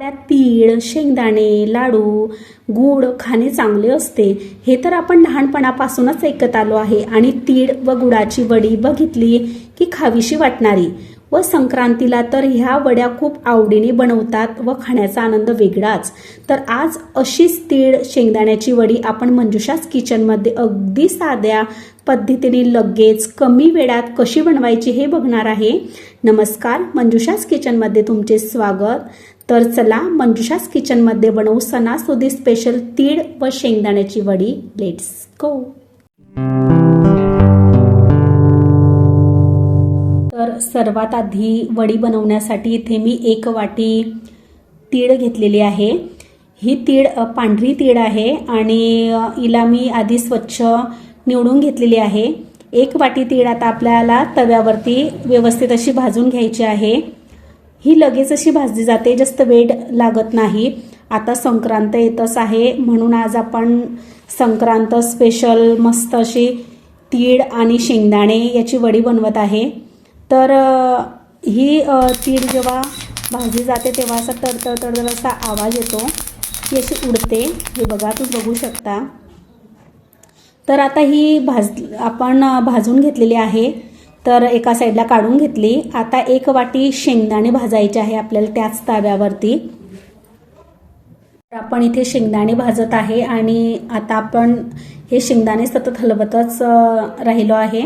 तीळ शेंगदाणे लाडू गूळ खाणे चांगले असते. हे तर आपण लहानपणापासूनच ऐकत आलो आहे. आणि तीळ व गुळाची वडी बघितली की खावीशी वाटणारी. व संक्रांतीला तर ह्या वड्या खूप आवडीने बनवतात व खाण्याचा आनंद वेगळाच. तर आज अशीच तीळ शेंगदाण्याची वडी आपण मंजुषाच किचनमध्ये अगदी साध्या पद्धतीने लगेच कमी वेळात कशी बनवायची हे बघणार आहे. नमस्कार मंजुषाच किचनमध्ये तुमचे स्वागत. तर चला मंजुषाच किचनमध्ये बनवू सणासुदी स्पेशल तीळ व शेंगदाण्याची वडी. लेट्स गो तर सर्वात आधी वडी बनवण्यासाठी इथे मी एक वाटी तीळ घेतलेली आहे. ही तीळ पांढरी तीळ आहे आणि हिला मी आधी स्वच्छ निवडून घेतलेली आहे. एक वाटी तीळ आता आपल्याला तव्यावरती व्यवस्थित अशी भाजून घ्यायची आहे. ही लगेच अशी भाजली जाते जास्त वेळ लागत नाही. आता संक्रांत येतच आहे म्हणून आज आपण संक्रांत स्पेशल मस्त अशी तीळ आणि शेंगदाणे याची वडी बनवत आहे. तर ही तीळ जेव्हा भाजी जाते तेव्हा असा तडतड तडतड असा आवाज येतो. ती अशी उडते. हे बघा तुम्ही बघू शकता. तर आता ही भाज आपण भाजून घेतलेली आहे. तर एका साईडला काढून घेतली. आता एक वाटी शेंगदाणे भाजायचे आहे आपल्याला त्याच ताव्यावरती. तर आपण इथे शेंगदाणे भाजत आहे आणि आता आपण हे शेंगदाणे सतत हलवतच राहिलो आहे.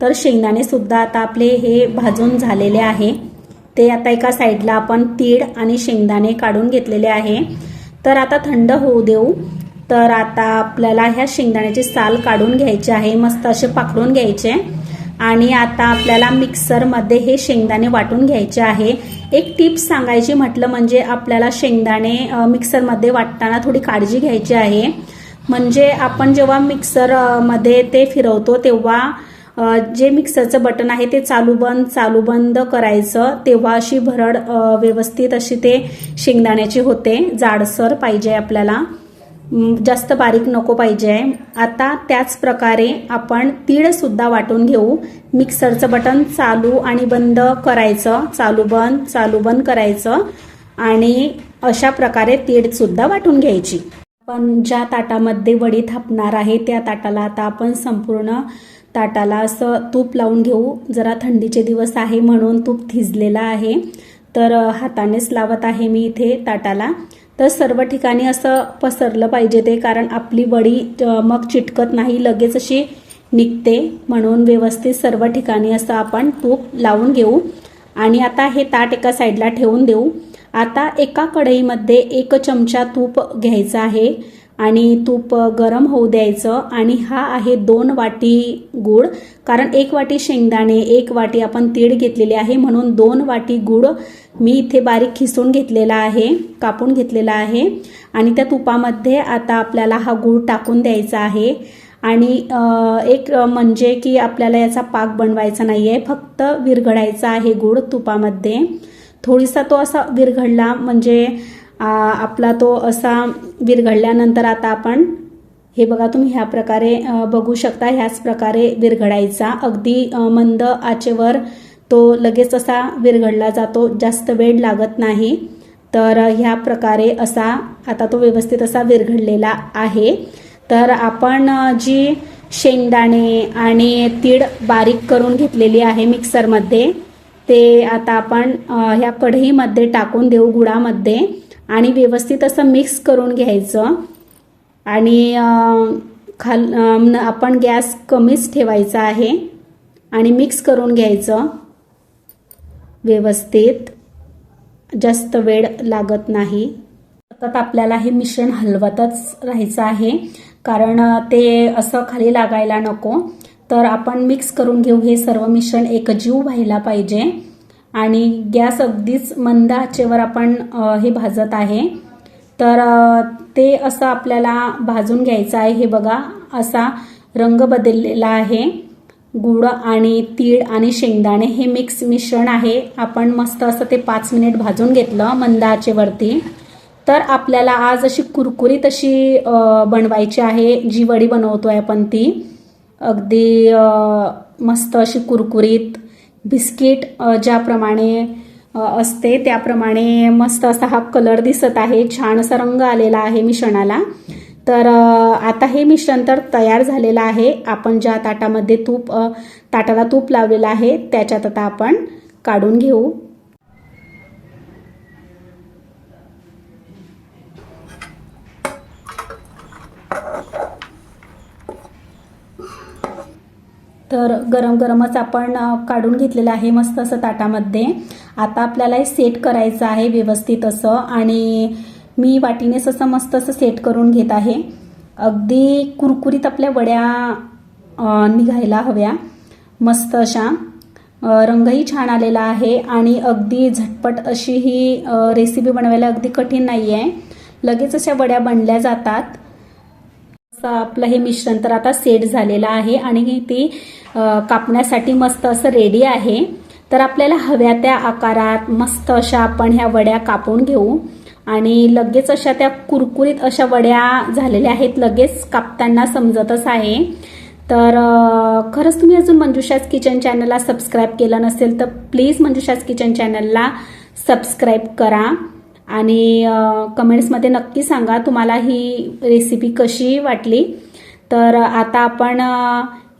तर शेंगदाणे सुद्धा आता आपले हे भाजून झालेले आहे. ते आता एका साईडला आपण तीळ आणि शेंगदाणे काढून घेतलेले आहे. तर आता थंड होऊ देऊ. तर आता आपल्याला ह्या शेंगदाण्याची साल काढून घ्यायची आहे. मस्त असे पाकडून घ्यायचे. आणि आता आपल्याला मिक्सरमध्ये हे शेंगदाणे वाटून घ्यायचे आहे. एक टिप्स सांगायची म्हटलं म्हणजे आपल्याला शेंगदाणे मिक्सरमध्ये वाटताना थोडी काळजी घ्यायची आहे. म्हणजे आपण जेव्हा मिक्सरमध्ये ते फिरवतो तेव्हा जे मिक्सरचं बटन आहे ते चालू बंद चालू बंद करायचं. तेव्हा अशी भरड व्यवस्थित अशी ते शेंगदाण्याची होते. जाडसर पाहिजे आपल्याला. जास्त बारीक नको पाहिजे. आहे आता त्याच प्रकारे आपण तीळसुद्धा वाटून घेऊ. मिक्सरचं बटन चालू आणि बंद करायचं. चालू बंद चालू बंद करायचं. आणि अशा प्रकारे तीळसुद्धा वाटून घ्यायची. आपण ज्या ताटामध्ये वडी थापणार आहे त्या ताटाला आता आपण संपूर्ण ताटाला असं तूप लावून घेऊ. जरा थंडीचे दिवस आहे म्हणून तूप थिजलेला आहे. तर हातानेच लावत आहे मी इथे ताटाला. तर सर्व ठिकाणी असं पसरलं पाहिजे ते कारण आपली वडी मग चिटकत नाही लगेच अशी निघते. म्हणून व्यवस्थित सर्व ठिकाणी असं आपण तूप लावून घेऊ. आणि आता हे ताट एका साईडला ठेवून देऊ. आता एका कढईमध्ये एक चमचा तूप घ्यायचं आहे आणि तूप गरम होऊ द्यायचं आणि हा आहे दोन वाटी गूळ कारण एक वाटी शेंगदाणे एक वाटी आपण तीळ घेतलेली आहे म्हणून दोन वाटी गूळ मी इथे बारीक खिसून घेतलेला आहे कापून घेतलेला आहे. आणि त्या तुपामध्ये आता आपल्याला हा गूळ टाकून द्यायचा आहे. आणि एक म्हणजे की आपल्याला याचा पाक बनवायचा नाही आहे फक्त विरघडायचा आहे गूळ तुपामध्ये. थोडीसा तो असा विरघडला म्हणजे आपला तो असा विरघळल्यानंतर आता आपण हे बघा तुम्ही ह्या प्रकारे बघू शकता ह्याच प्रकारे विरघडायचा अगदी मंद आचेवर तो लगेच असा विरघडला जातो जास्त वेळ लागत नाही. तर ह्या प्रकारे असा आता तो व्यवस्थित असा विरघळलेला आहे. तर आपण जी शेंगदाणे आणि तीळ बारीक करून घेतलेली आहे मिक्सरमध्ये ते आता आपण ह्या कढईमध्ये टाकून देऊ गुळामध्ये. आणि व्यवस्थित असं मिक्स करून घ्यायचं. आणि खाल न- आपण गॅस कमीच ठेवायचा आहे. आणि मिक्स करून घ्यायचं. व्यवस्थित. जास्त वेळ लागत नाही. सतत आपल्याला हे मिश्रण हलवतच राहायचं आहे. कारण ते असं खाली लागायला नको. तर आपण मिक्स करून घेऊ हे सर्व मिश्रण एकजीव व्हायला पाहिजे. आणि गॅस अगदीच मंद आचेवर आपण हे भाजत आहे. तर ते असं आपल्याला भाजून घ्यायचं आहे. हे बघा असा रंग बदललेला आहे. गुळ आणि तीळ आणि शेंगदाणे हे मिक्स मिश्रण आहे. आपण मस्त असं ते पाच मिनिट भाजून घेतलं मंद आचेवरती. तर आपल्याला आज अशी कुरकुरीत अशी बनवायची आहे. जी वडी बनवतो आहे आपण ती. अगदी मस्त अशी कुरकुरीत बिस्किट ज्याप्रमाणे असते त्याप्रमाणे मस्त असा हा कलर दिसत आहे. छान असा रंग आलेला आहे मिश्रणाला. तर आता हे मिश्रण तर तयार झालेलं आहे. आपण ज्या ताटामध्ये तूप ताटाला तूप लावलेलं आहे त्याच्यात आता आपण काढून घेऊ. तर गरम गरमच आपण काढून घेतलेलं आहे मस्त असं ताटामध्ये. आता आपल्याला हे सेट करायचं आहे व्यवस्थित असं आणि मी वाटीनेच असं मस्त असं सेट करून घेत आहे. अगदी कुरकुरीत आपल्या वड्या निघायला हव्या. मस्त अशा. रंगही छान आलेला आहे आणि अगदी झटपट अशी ही रेसिपी बनवायला अगदी कठीण नाही आहे लगेच अशा वड्या बनल्या जातात. आपलं हे मिश्रण तर आता सेट झालेलं आहे आणि ती कापण्यासाठी मस्त असं रेडी आहे. तर आपल्याला हव्या त्या आकारात मस्त अशा आपण ह्या वड्या कापून घेऊ. आणि लगेच अशा त्या कुरकुरीत अशा वड्या झालेल्या आहेत लगेच कापताना समजतच आहे. तर खरंच तुम्ही अजून मंजुषाज किचन चॅनलला सबस्क्राईब केलं नसेल तर प्लीज मंजुषाज किचन चॅनलला सबस्क्राईब करा. आणि कमेंट्समध्ये नक्की सांगा तुम्हाला ही रेसिपी कशी वाटली. तर आता आपण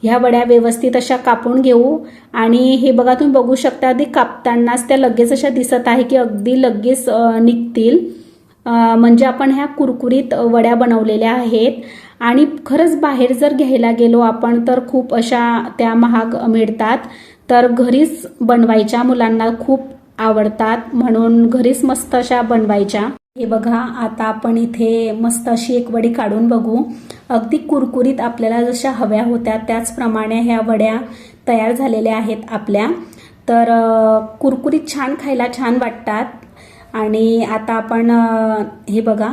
ह्या वड्या व्यवस्थित अशा कापून घेऊ. आणि हे बघा तुम्ही बघू शकता अगदी कापतानाच त्या लगेच अशा दिसत आहे की अगदी लगेच निघतील. म्हणजे आपण ह्या कुरकुरीत वड्या बनवलेल्या आहेत. आणि खरंच बाहेर जर घ्यायला गेलो आपण तर खूप अशा त्या महाग मिळतात. तर घरीच बनवायच्या मुलांना खूप आवडतात म्हणून घरीच मस्त अशा बनवायच्या. हे बघा आता आपण इथे मस्त अशी एक वडी काढून बघू. अगदी कुरकुरीत आपल्याला जशा हव्या होत्या त्याचप्रमाणे ह्या वड्या तयार झालेल्या आहेत आपल्या. तर कुरकुरीत छान खायला छान वाटतात. आणि आता आपण हे बघा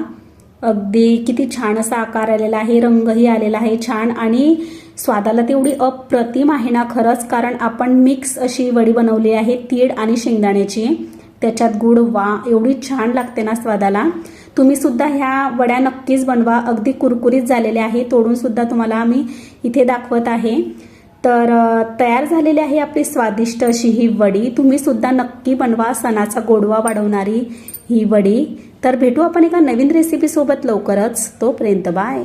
अगदी किती छान असा आकार आलेला आहे रंगही आलेला आहे छान. आणि स्वादाला तेवढी अप्रतिम आहे ना खरंच? कारण आपण मिक्स अशी वडी बनवली आहे तीळ आणि शेंगदाण्याची. त्याच्यात गुड वा एवढी छान लागते ना स्वादाला. तुम्ही सुद्धा ह्या वड्या नक्कीच बनवा. अगदी कुरकुरीत झालेल्या आहे तोडून सुद्धा तुम्हाला मी इथे दाखवत आहे. तर तयार झालेली आहे आपली स्वादिष्ट अशी ही वडी. तुम्ही सुद्धा नक्की बनवा सणाचा गोडवा वाढवणारी ही वडी. तर भेटू आपण एका नवीन रेसिपीसोबत लवकरच. तोपर्यंत बाय.